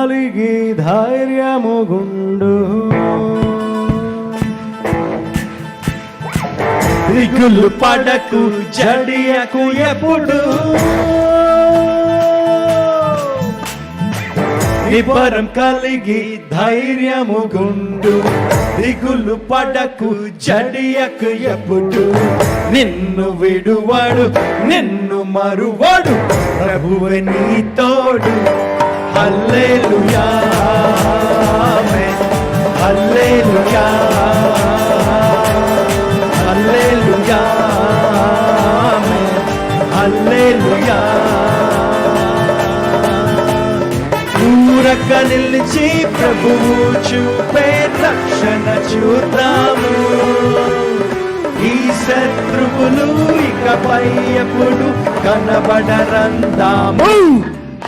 కలిగి ధైర్యము గుండు. దిగులు పడకు జడియకు ఎప్పుడు? నిపరం కలిగి ధైర్యము గుండు. దిగులు పడకు జడియకు ఎప్పుడు? నిన్ను విడువాడు నిన్ను మరువాడు ప్రభువే నీ తోడు. హల్లెలూయా ఆమేన్. హల్లెలూయా హల్లెలూయా ఆమేన్. హల్లెలూయా ఊరక నిలిచి ప్రభువు చూపే రక్షణ చూద్దాము ఈ శత్రువులు ఇకపై ఎప్పుడు కనబడరందాము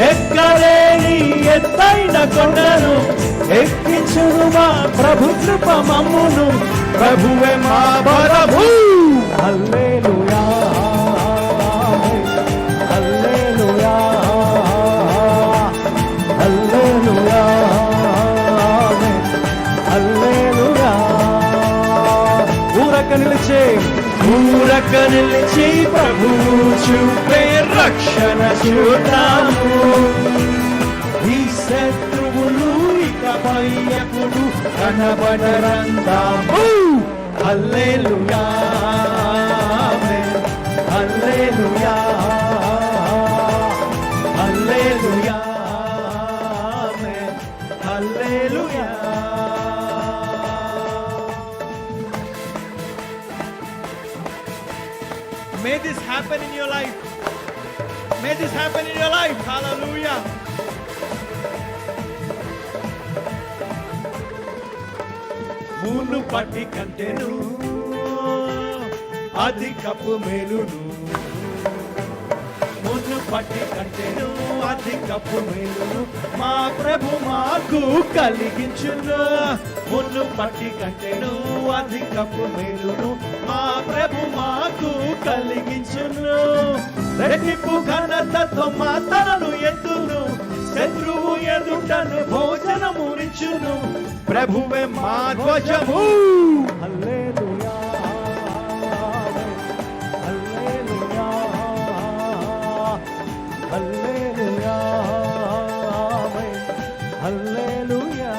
ఎక్కలేని ఎత్తైన కొండను ఎక్కించును మా ప్రభు కృప మమ్మును. ప్రభువే మా బలము. చూద్దాము ఈ శత్రువులు ఇకపై ఎప్పుడు కనబడరందాము హల్లెలూయా ఆమేన్. హల్లెలూయా హల్లెలూయా ఆమేన్. హల్లెలూయా May this happen in your life. May this happen in your life. Hallelujah. మూను పట్టి కంటెను అధికపు మేలును పట్టి కంటెను అధికపు మేలును మా ప్రభు మాకు కలిగించును. మున్ను పట్టి కంటెను అధికపు మేలును మా ప్రభు మాకు కలిగించును. రెట్టింపు ఘనతతో మా తనను ఎత్తును. శత్రువు ఎదుటను భోజనము నిచ్చును. ప్రభువే మా ధ్వజము. అల్లే హల్లెలూయా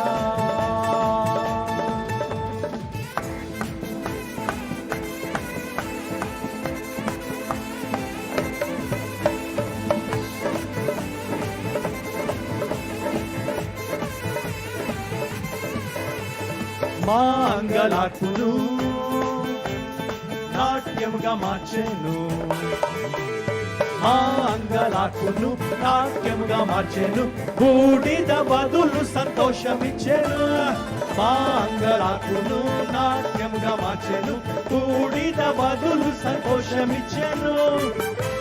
మాంగళార్పును నాట్యముగా మార్చెను. అంగలాకును నాట్యముగా మార్చెను. బూడిద బదులు సంతోషమిచ్చెను. మాంగళార్పును నాట్యముగా మార్చెను. బూడిద బదులు సంతోషమిచ్చెను.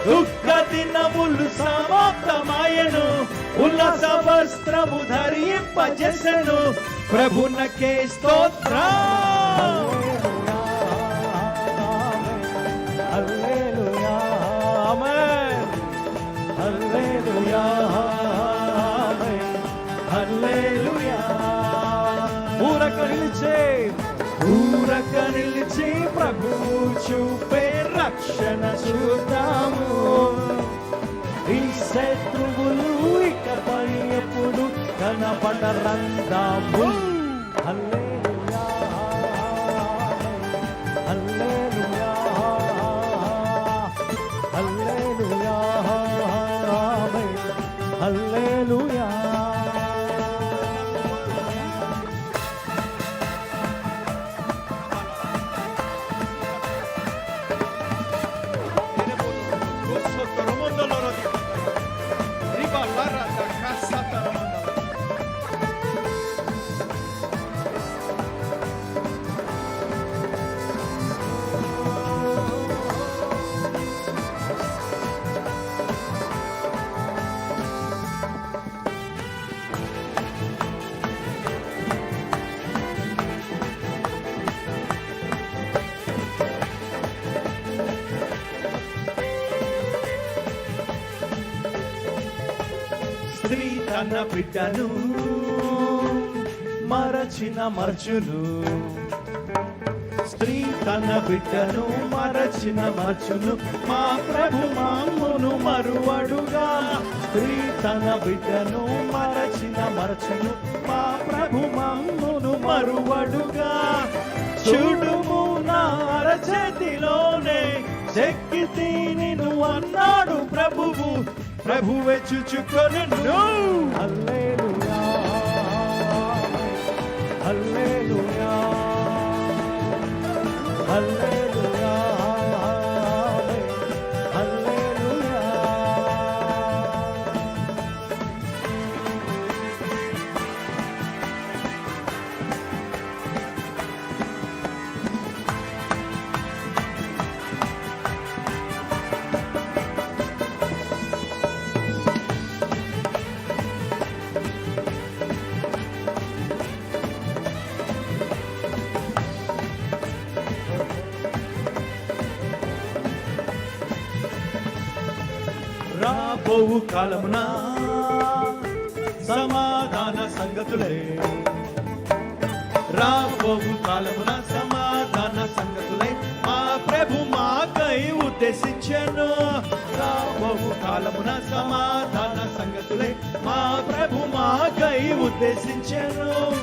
దుఃఖ దినములు సమాప్తమాయను. ఉల్లాస వస్త్రము ధరింపజెసెను. ప్రభునకే స్తోత్రం. ఊరక నిలిచే ఊరక నిలిచి ప్రభువు చూపే రక్షణ చూద్దాము. ఈ శత్రువులు ఇకపై ఎప్పుడు కనపడరందాము. హల్లే కన్న బిడ్డను మరచిన మర్చును. స్త్రీ తన బిడ్డను మరచిన మర్చును. మా ప్రభు మామును మరువడుగా. స్త్రీ తన బిడ్డను మరచిన మర్చును. మా ప్రభు మామును మరువడుగా. చూడుము నా అరచేతిలోనే శక్తి నిన్ను అన్నాడు ప్రభువు. ప్రభువే చుచుకొనెను హల్లెలూయా హల్లెలూయా హల్లెలూయా హల్లెలూయా పోవు కాలమున? సమాధాన సంగతులే. రాబోవు కాలమున? సమాధాన సంగతులై. మా ప్రభు మాకై ఉద్దేశించను. రాబోవు కాలమున? సమాధాన సంగతులై. మా ప్రభు మాకై ఉద్దేశించను.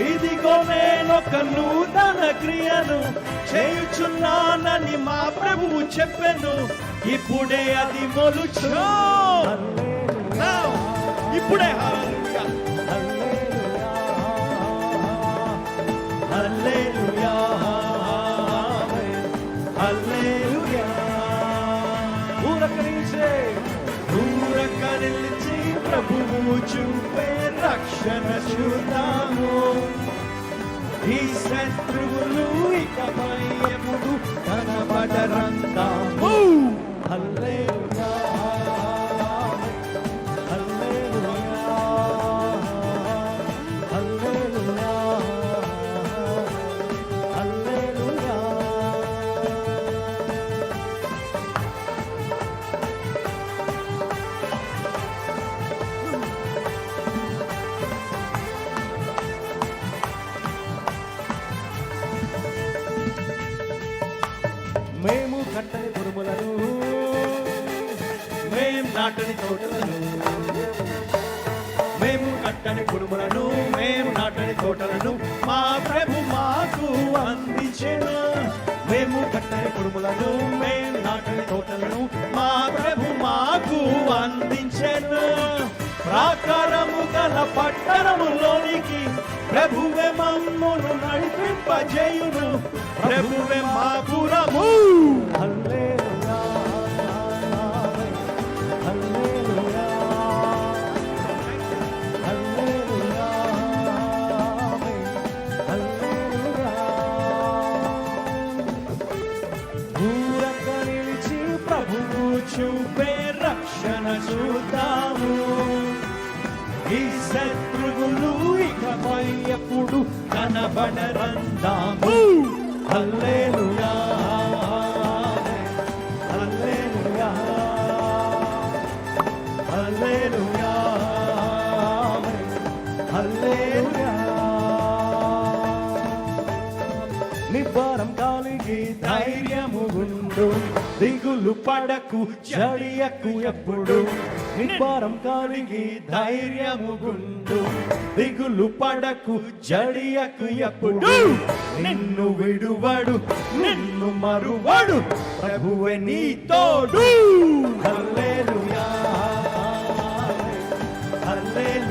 ఇదిగో నేనొక నూతన క్రియను చేయుచున్నానని మా ప్రభువు చెప్పెను. ఇప్పుడే అది మొలుచు. ఈ శత్రువులు ఇకపై ఎప్పుడు తన నాటని తోటలను. మేము కట్టని కుడుములను మేము నాటని తోటలను మా ప్రభు మాకు అందించిన. మేము కట్టని కుడుములను మేము నాటని తోటలను మా ప్రభు మాకు అందించిన. ప్రాకారము గల పట్టణములోనికి ప్రభువే మమ్మును నడిపింపజేయును. ప్రభువే మా పురము అల్లే కనబడరందాము హల్లెలూయా. హల్లెలూయా. హల్లెలూయా. హల్లెలూయా. నిబ్బరం కలిగి ధైర్యము గుండు దిగులు పడకు చడియకు ఎప్పుడు. నిబ్బరం కలిగి ధైర్యము గుండు దిగులు పడకు జడియకు ఎప్పుడు? నిన్ను విడువడు నిన్ను మరువడు ప్రభువే నీ తోడు. హల్లెలూయా. హల్లెలూయా.